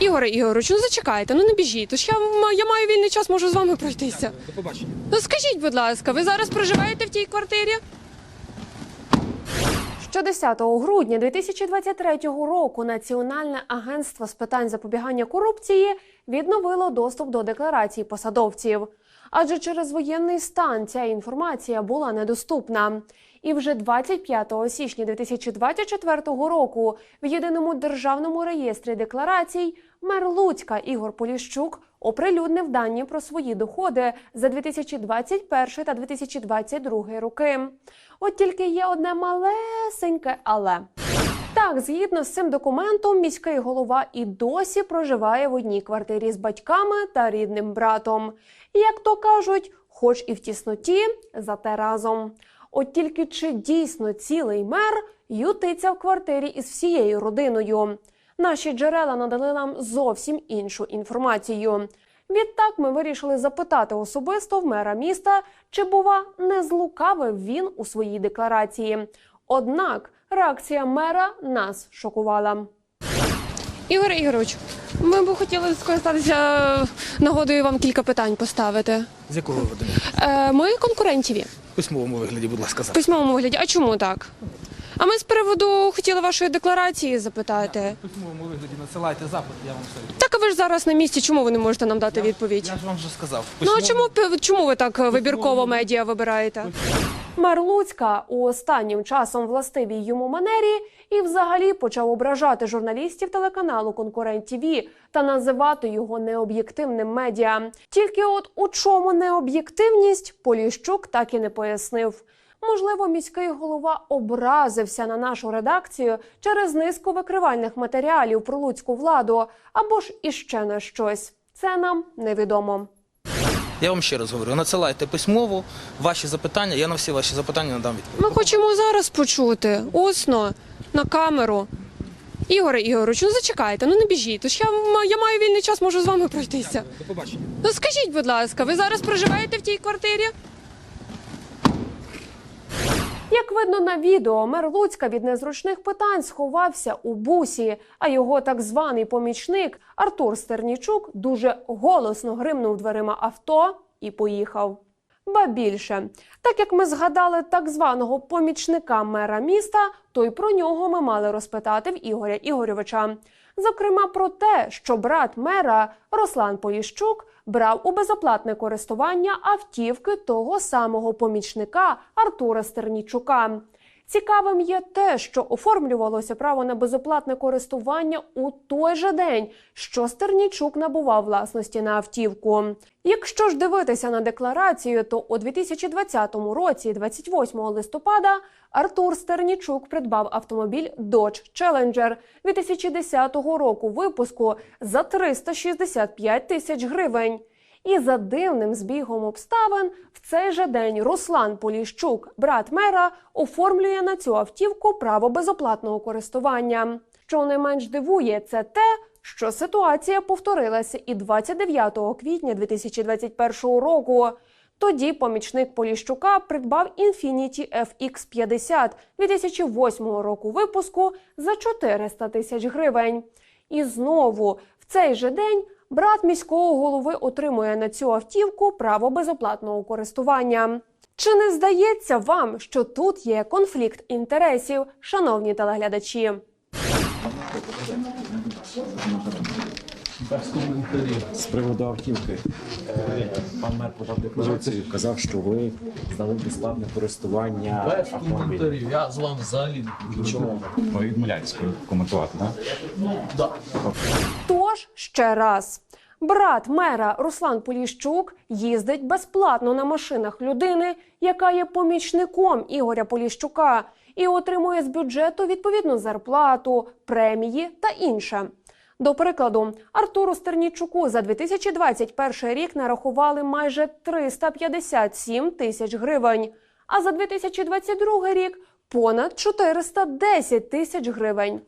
Ігоре Ігорович, ну зачекайте, ну не біжіть. Тож я, я маю вільний час, можу з вами пройтися. До побачення. Ну скажіть, будь ласка, ви зараз проживаєте в тій квартирі? Що 10 грудня 2023 року Національне агентство з питань запобігання корупції відновило доступ до декларацій посадовців. Адже через воєнний стан ця інформація була недоступна. І вже 25 січня 2024 року в єдиному державному реєстрі декларацій мер Луцька Ігор Поліщук оприлюднив дані про свої доходи за 2021 та 2022 роки. От тільки є одне малесеньке але. Так, згідно з цим документом, міський голова і досі проживає в одній квартирі з батьками та рідним братом. Як то кажуть, хоч і в тісноті, зате разом. От тільки чи дійсно цілий мер ютиться в квартирі із всією родиною? Наші джерела надали нам зовсім іншу інформацію. Відтак ми вирішили запитати особисто в мера міста, чи бува не злукавив він у своїй декларації. Однак реакція мера нас шокувала. Ігор Ігорович, ми б хотіли скористатися нагодою вам кілька питань поставити. З якого виводу? Е, ми конкурентіві В письмовому вигляді, будь ласка, в письмовому вигляді. А чому так? А ми з приводу хотіли вашої декларації запитати. В письмовому вигляді надсилайте запит, я вам все. Так, а ви ж зараз на місці. Чому ви не можете нам дати відповідь? Я ж вам вже сказав. В Ну а письмовому- чому чому ви так вибірково медіа вибираєте? Мер Луцька у останнім часом властивій йому манері і взагалі почав ображати журналістів телеканалу Конкурент ТІВІ та називати його необ'єктивним медіа. Тільки от у чому необ'єктивність Поліщук так і не пояснив. Можливо, міський голова образився на нашу редакцію через низку викривальних матеріалів про луцьку владу або ж іще на щось. Це нам невідомо. Я вам ще раз говорю, надсилайте письмово ваші запитання, я на всі ваші запитання надам відповідь. Ми хочемо зараз почути усно на камеру. Ігоре Ігорович, ну зачекайте, ну не біжіть. Тож я, я маю вільний час, можу з вами пройтися. До побачення. Ну скажіть, будь ласка, ви зараз проживаєте в тій квартирі? Як видно на відео, мер Луцька від незручних питань сховався у бусі, а його так званий помічник Артур Стернічук дуже голосно гримнув дверима авто і поїхав. Ба більше, так як ми згадали так званого помічника мера міста, то й про нього ми мали розпитати в Ігоря Ігорьовича. Зокрема, про те, що брат мера Руслан Поліщук брав у безоплатне користування автівки того самого помічника Артура Стернічука. Цікавим є те, що оформлювалося право на безоплатне користування у той же день, що Стернічук набував власності на автівку. Якщо ж дивитися на декларацію, то у 2020 році, 28 листопада, Артур Стернічук придбав автомобіль Dodge Challenger 2010 року випуску за 365 тисяч гривень. І за дивним збігом обставин в цей же день Руслан Поліщук, брат мера, оформлює на цю автівку право безоплатного користування. Що не менш дивує, це те, що ситуація повторилася і 29 квітня 2021 року. Тоді помічник Поліщука придбав Infiniti FX50 2008 року випуску за 400 тисяч гривень. І знову в цей же день брат міського голови отримує на цю автівку право безоплатного користування. Чи не здається вам, що тут є конфлікт інтересів, шановні телеглядачі? З приводу автівки, пан мер подав декларацію, казав, що ви здали безплатне користування Без автомобілем. коментарів, я з вами взагалі. Чому? Ви відмовляєтесь коментувати, так? Да. Тож ще раз. Брат мера Руслан Поліщук їздить безплатно на машинах людини, яка є помічником Ігоря Поліщука, і отримує з бюджету відповідну зарплату, премії та інше. До прикладу, Артуру Стернічуку за 2021 рік нарахували майже 357 тисяч гривень, а за 2022 рік понад 410 тисяч гривень.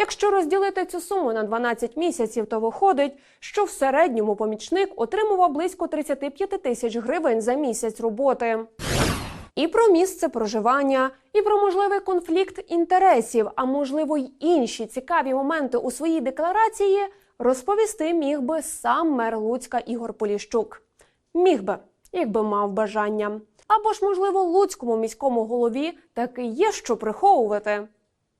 Якщо розділити цю суму на 12 місяців, то виходить, що в середньому помічник отримував близько 35 тисяч гривень за місяць роботи. І про місце проживання, і про можливий конфлікт інтересів, а можливо й інші цікаві моменти у своїй декларації розповісти міг би сам мер Луцька Ігор Поліщук. Міг би, якби мав бажання. Або ж, можливо, луцькому міському голові таки є що приховувати.